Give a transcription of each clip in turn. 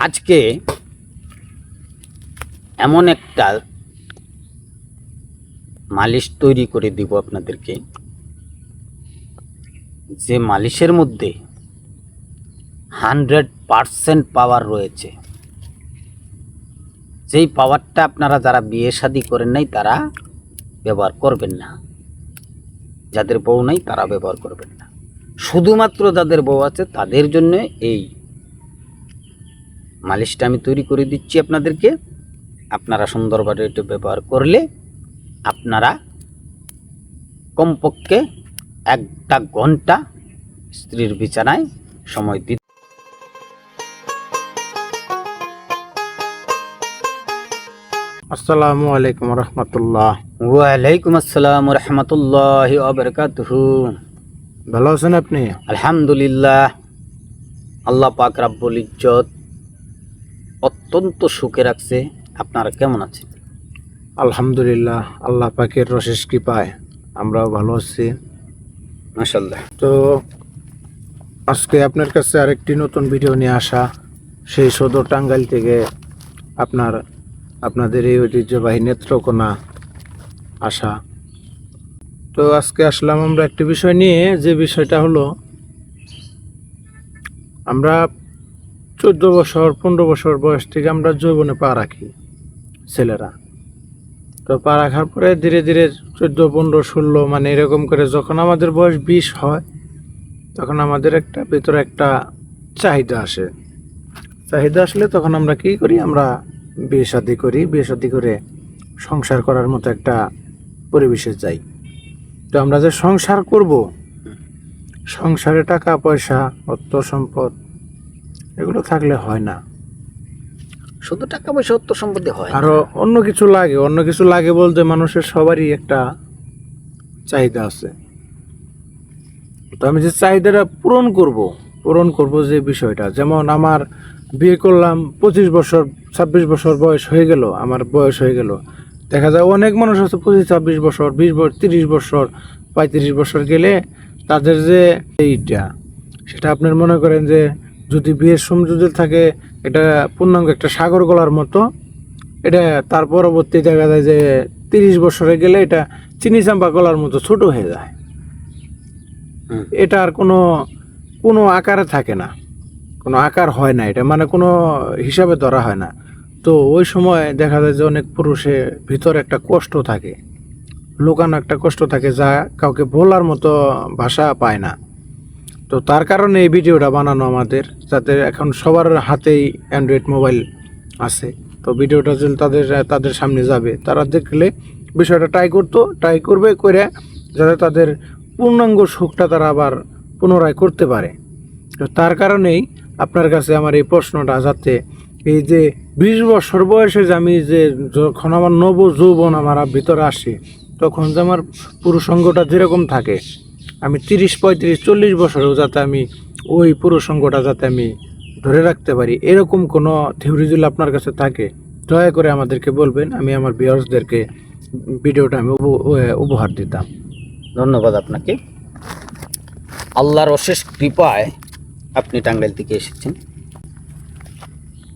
আজকে এমন একটা মালিশ তৈরি করে দিব আপনাদেরকে। যে মালিশের মধ্যে হান্ড্রেড পারসেন্ট পাওয়ার রয়েছে। যেই পাওয়ারটা আপনারা যারা বিয়ে শাদি করেন নাই, তারা ব্যবহার করবেন না। যাদের বউ নাই, তারা ব্যবহার করবেন না। শুধুমাত্র যাদের বউ আছে, তাদের জন্য এই মালিশটা আমি তৈরি করে দিচ্ছি আপনাদেরকে। আপনারা সুন্দরভাবে এটা ব্যবহার করলে আপনারা কমপক্ষে একটা ঘণ্টা স্ত্রীর বিছানায় সময় দিতে আসসালামু আলাইকুম রহমতুল্লাহ। ওয়ালাইকুম আসসালাম রহমতুল্লাহ আবরকাতুহু ভালো আছেন আপনি? আলহামদুলিল্লাহ। আল্লাহ পাক রাব্বুল ইজ্জত অত্যন্ত সুখে রাখছে। আপনারা কেমন আছেন? আলহামদুলিল্লাহ আল্লাহ পাকের রশেষ কৃপায় আমরাও ভালো আছি। মাসাল্লাহ তো আজকে আপনার কাছে আরেকটি নতুন ভিডিও নিয়ে আসা। সেই সদর টাঙ্গাইল থেকে আপনার আপনাদের এই ঐতিহ্যবাহী নেত্রকোনা আসা। তো আজকে আসলাম আমরা একটি বিষয় নিয়ে। যে বিষয়টা হলো আমরা চোদ্দ বছর, পনেরো বছর বয়স থেকে আমরা যৌবনে পা রাখি, ছেলেরা। তো পা রাখার পরে ধীরে ধীরে চোদ্দ, পনেরো, ষোলো মানে এরকম করে যখন আমাদের বয়স বিশ হয়, তখন আমাদের একটা ভেতরে একটা চাহিদা আসে। চাহিদা আসলে তখন আমরা কি করি? আমরা বিয়ে শাদি করি। বিয়ে শাদি করে সংসার করার মতো একটা পরিবেশে যাই। তো আমরা যে সংসার করব, সংসারে টাকা, পয়সা, অর্থ সম্পদ এগুলো থাকলে হয় না। শুধু টাকা পয়সা অর্থ সম্পত্তি হয়। আরও অন্য কিছু লাগে। অন্য কিছু লাগে বলতে মানুষের সবারই একটা চাহিদা আছে। তো আমি যে চাহিদাটা পূরণ করব পূরণ করব যে বিষয়টা যেমন আমার বিয়ে করলাম পঁচিশ বছর ছাব্বিশ বছর বয়স হয়ে গেল আমার বয়স হয়ে গেল। দেখা যায় অনেক মানুষ আছে পঁচিশ ছাব্বিশ বছর বিশ বছর তিরিশ বছর পঁয়ত্রিশ বছর গেলে তাদের যে এইটা সেটা আপনার মনে করেন যে যদি বিয়ের সময় যদি থাকে এটা পূর্ণাঙ্গ একটা সাগর গলার মতো। এটা তার পরবর্তী দেখা যায় যে তিরিশ বছরে গেলে এটা চিনি চাম্পা গলার মতো ছোট হয়ে যায়। এটা আর কোনো কোনো আকারে থাকে না। কোনো আকার হয় না এটা মানে কোনো হিসাবে ধরা হয় না। তো ওই সময় দেখা যায় যে অনেক পুরুষে ভিতরে একটা কষ্ট থাকে। লুকানো একটা কষ্ট থাকে যা কাউকে বলার মতো ভাষা পায় না। তো তার কারণে এই ভিডিওটা বানানো আমাদের, যাতে এখন সবার হাতেই অ্যান্ড্রয়েড মোবাইল আছে। তো ভিডিওটা যদি তাদের তাদের সামনে যাবে, তারা দেখলে বিষয়টা ট্রাই করতো ট্রাই করবে করে যাতে তাদের পূর্ণাঙ্গ সুখটা তারা আবার পুনরায় করতে পারে। তো তার কারণেই আপনার কাছে আমার এই প্রশ্নটা, যাতে এই যে বিশ বছর বয়সে যে আমি যে যখন আমার নব যৌবন আমার ভিতরে আসে, তখন যে আমার পুরুষঙ্গটা যেরকম থাকে আমি তিরিশ, পঁয়ত্রিশ, চল্লিশ বছরেও যাতে আমি ওই পুরুষঙ্গটা যাতে আমি ধরে রাখতে পারি, এরকম কোনো থিওরি যদি আপনার কাছে থাকে, দয়া করে আমাদেরকে বলবেন, আমি আমার ভিউয়ার্সদেরকে ভিডিওটা আমি উপ- উপহার দিতাম। ধন্যবাদ আপনাকে। আল্লাহর অশেষ কৃপায় আপনি টাঙ্গাইল থেকে এসেছেন।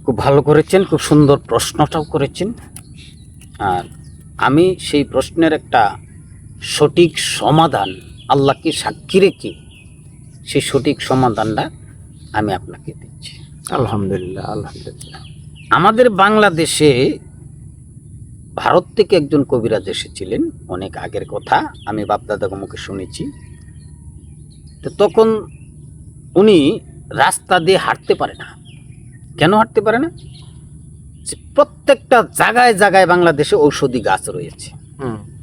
খুব ভালো করেছেন, খুব সুন্দর প্রশ্নটাও করেছেন। আর আমি সেই প্রশ্নের একটা সঠিক সমাধান আল্লাহকে সাক্ষী রেখে সেই সঠিক সমাধানটা আমি আপনাকে দিচ্ছি। আলহামদুলিল্লাহ আলহামদুলিল্লাহ। আমাদের বাংলাদেশে ভারত থেকে একজন কবিরাজ এসেছিলেন অনেক আগের কথা আমি বাপদাদাকে মুখে শুনেছি। তো তখন উনি রাস্তা দিয়ে হাঁটতে পারে না। কেন হাঁটতে পারে না? প্রত্যেকটা জায়গায় জায়গায় বাংলাদেশে ঔষধি গাছ রয়েছে। হুম।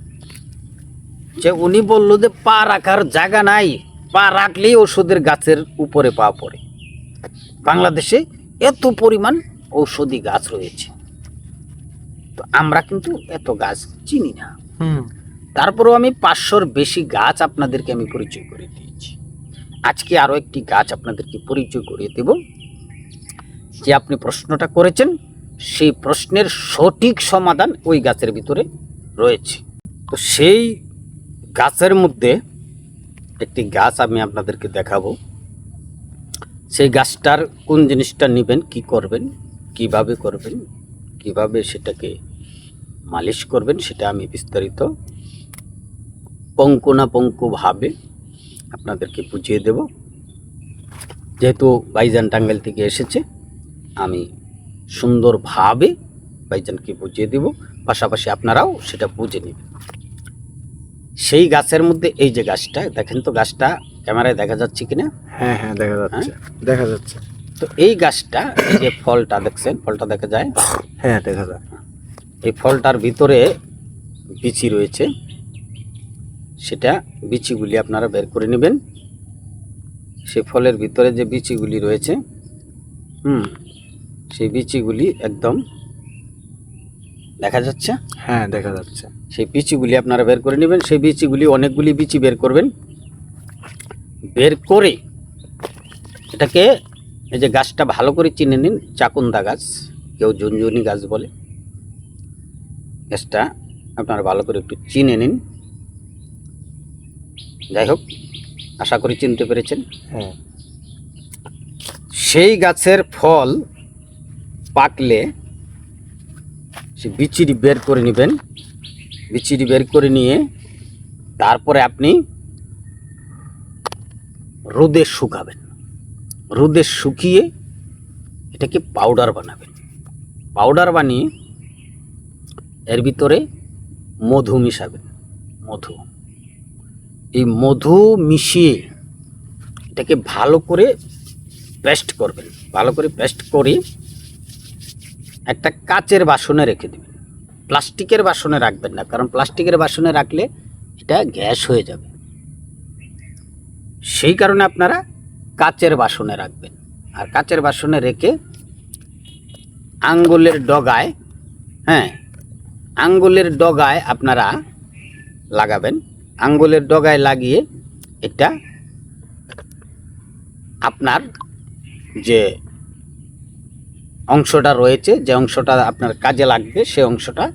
যে উনি বলল যে পা রাখার জায়গা নাই পা রাখলেই ওষুধের গাছের উপরে পা পড়ে। বাংলাদেশে এত পরিমাণ ঔষধি গাছ রয়েছে। তো আমরা কিন্তু এত গাছ চিনি না। তারপরেও আমি পাঁচশোর বেশি গাছ আপনাদেরকে আমি পরিচয় করে দিয়েছি। আজকে আরও একটি গাছ আপনাদেরকে পরিচয় করিয়ে দেব। যে আপনি প্রশ্নটা করেছেন সেই প্রশ্নের সঠিক সমাধান ওই গাছের ভিতরে রয়েছে। তো সেই গাছের মধ্যে একটি গাছ আমি আপনাদেরকে দেখাবো। সেই গাছটার কোন জিনিসটা নেবেন, কি করবেন, কীভাবে করবেন, কীভাবে সেটাকে মালিশ করবেন সেটা আমি বিস্তারিত পঙ্কুনাপঙ্কুভাবে আপনাদেরকে বুঝিয়ে দেব। যেহেতু বাইজান টাঙ্গাইল থেকে এসেছে, আমি সুন্দরভাবে বাইজানকে বুঝিয়ে দেব। পাশাপাশি আপনারাও সেটা বুঝে নেবেন। সেই গাছের মধ্যে এই যে গাছটা দেখেন তো গাছটা ক্যামেরায় দেখা যাচ্ছে কিনা? হ্যাঁ হ্যাঁ দেখা যাচ্ছে দেখা যাচ্ছে। তো এই গাছটা এই যে ফলটা দেখছেন ফলটা দেখা যায়? হ্যাঁ দেখা যায়। এই ফলটার ভিতরে বিচি রয়েছে। সেটা বিচিগুলি আপনারা বের করে নেবেন। সেই ফলের ভিতরে যে বিচিগুলি রয়েছে হুম সেই বিচিগুলি একদম দেখা যাচ্ছে? হ্যাঁ দেখা যাচ্ছে। সেই বিচিগুলি আপনারা বের করে নেবেন সেই বিচিগুলি অনেকগুলি বিচি বের করবেন। বের করে এটাকে এই যে গাছটা ভালো করে চিনে নিন চাকুন্দা গাছ কেউ ঝুনঝুনি গাছ বলে। গাছটা আপনারা ভালো করে একটু চিনে নিন। যাই হোক আশা করি চিনতে পেরেছেন। হ্যাঁ। সেই গাছের ফল পাকলে সে বিচিরি বের করে নেবেন। বিচিরি বের করে নিয়ে তারপরে আপনি রোদে শুকাবেন। রোদে শুকিয়ে এটাকে পাউডার বানাবেন। পাউডার বানিয়ে এর ভিতরে মধু মিশাবেন। মধু। এই মধু মিশিয়ে এটাকে ভালো করে পেস্ট করবেন। ভালো করে পেস্ট করে একটা কাচের বাসনে রেখে দেবেন। প্লাস্টিকের বাসনে রাখবেন না, কারণ প্লাস্টিকের বাসনে রাখলে এটা গ্যাস হয়ে যাবে। সেই কারণে আপনারা কাচের বাসনে রাখবেন। আর কাচের বাসনে রেখে আঙ্গুলের ডগায় হ্যাঁ আঙ্গুলের ডগায় আপনারা লাগাবেন। আঙ্গুলের ডগায় লাগিয়ে এটা আপনার যে অংশটা রয়েছে, যে অংশটা আপনার কাজে লাগবে, সে অংশটা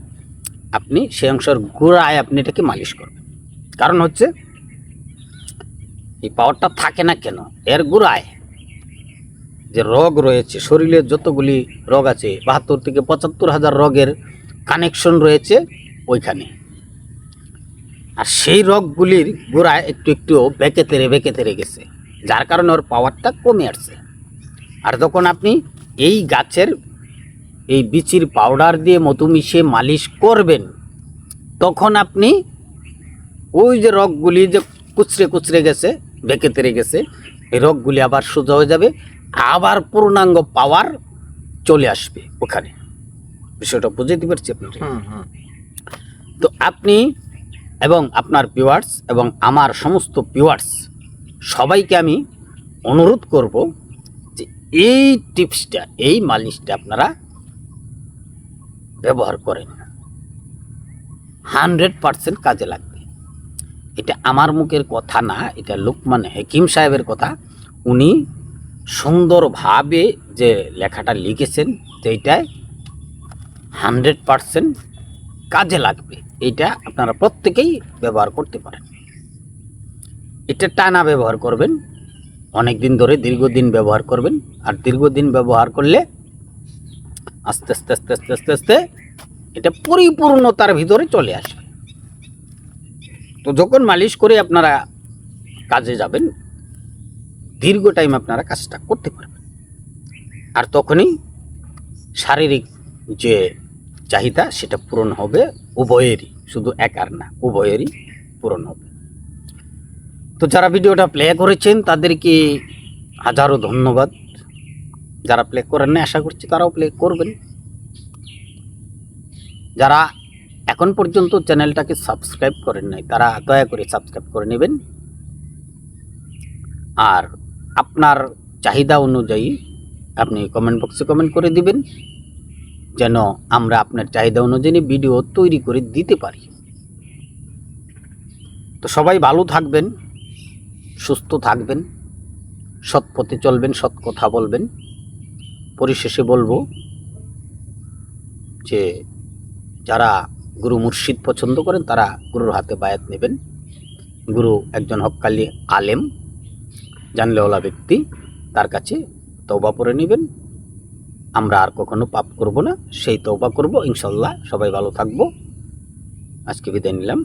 আপনি সেই অংশের গোড়ায় আপনি এটাকে মালিশ করবেন। কারণ হচ্ছে, এই পাওয়ারটা থাকে না কেন? এর গোড়ায় যে রোগ রয়েছে, শরীরের যতগুলি রোগ আছে, বাহাত্তর থেকে পঁচাত্তর হাজার রোগের কানেকশন রয়েছে ওইখানে। আর সেই রোগগুলির গোড়ায় একটু একটু বেঁকে তেরে বেঁকে তেরে গেছে। যার কারণে ওর পাওয়ারটা কমে আসছে। আর যখন আপনি এই গাছের এই বিচির পাউডার দিয়ে মধু মিশিয়ে মালিশ করবেন তখন আপনি ওই যে রগগুলি যে কুচরে কুচরে গেছে বেঁকে তেরে গেছে এই রগগুলি আবার সোজা হয়ে যাবে আবার পূর্ণাঙ্গ পাওয়ার চলে আসবে ওখানে। বিষয়টা বুঝতে পারছি আপনার তো আপনি এবং আপনার পিওয়ার্স এবং আমার সমস্ত পিওয়ার্স সবাইকে আমি অনুরোধ করব এই টিপসটা, এই মালিশটা আপনারা ব্যবহার করেন হান্ড্রেড পারসেন্ট কাজে লাগবে। এটা আমার মুখের কথা না, এটা লোকমান হেকিম সাহেবের কথা। উনি সুন্দরভাবে যে লেখাটা লিখেছেন সেইটায় হান্ড্রেড পারসেন্ট কাজে লাগবে। এটা আপনারা প্রত্যেকেই ব্যবহার করতে পারেন। এটা টানা ব্যবহার করবেন। অনেক দিন ধরে দীর্ঘদিন ব্যবহার করবেন, আর দীর্ঘদিন ব্যবহার করলে আস্তে আস্তে আস্তে আস্তে আস্তে আস্তে এটা পরিপূর্ণতার ভিতরে চলে আসবে। তো যখন মালিশ করে আপনারা কাজে যাবেন, দীর্ঘ টাইম আপনারা কাজটা করতে পারবেন। আর তখনই শারীরিক যে চাহিদা, সেটা পূরণ হবে, উভয়েরই, শুধু একার না, উভয়েরই পূরণ হবে। তো যারা ভিডিওটা প্লে করেছেন, তাদেরকে হাজারো ধন্যবাদ। যারা প্লে করেন না আশা করছি তারাও প্লে করবেন। যারা এখন পর্যন্ত চ্যানেলটাকে সাবস্ক্রাইব করেন নাই, তারা দয়া করে সাবস্ক্রাইব করে নেবেন। আর আপনার চাহিদা অনুযায়ী আপনি কমেন্ট বক্সে কমেন্ট করে দিবেন, যেন আমরা আপনার চাহিদা অনুযায়ী ভিডিও তৈরি করে দিতে পারি। তো সবাই ভালো থাকবেন। সুস্থ থাকবেন সৎ পথে চলবেন, সৎ কথা বলবেন। পরিশেষে বলব যে, যারা গুরু মুর্শিদ পছন্দ করেন, তারা গুরুর হাতে বায়াত নেবেন। গুরু একজন হক্কালি আলেম জানলেওয়ালা ব্যক্তি, তার কাছে তৌবা পরে নেবেন। আমরা আর কখনো পাপ করব না, সেই তৌবা করব। ইনশাল্লাহ সবাই ভালো থাকব। আজকে বিদায় নিলাম।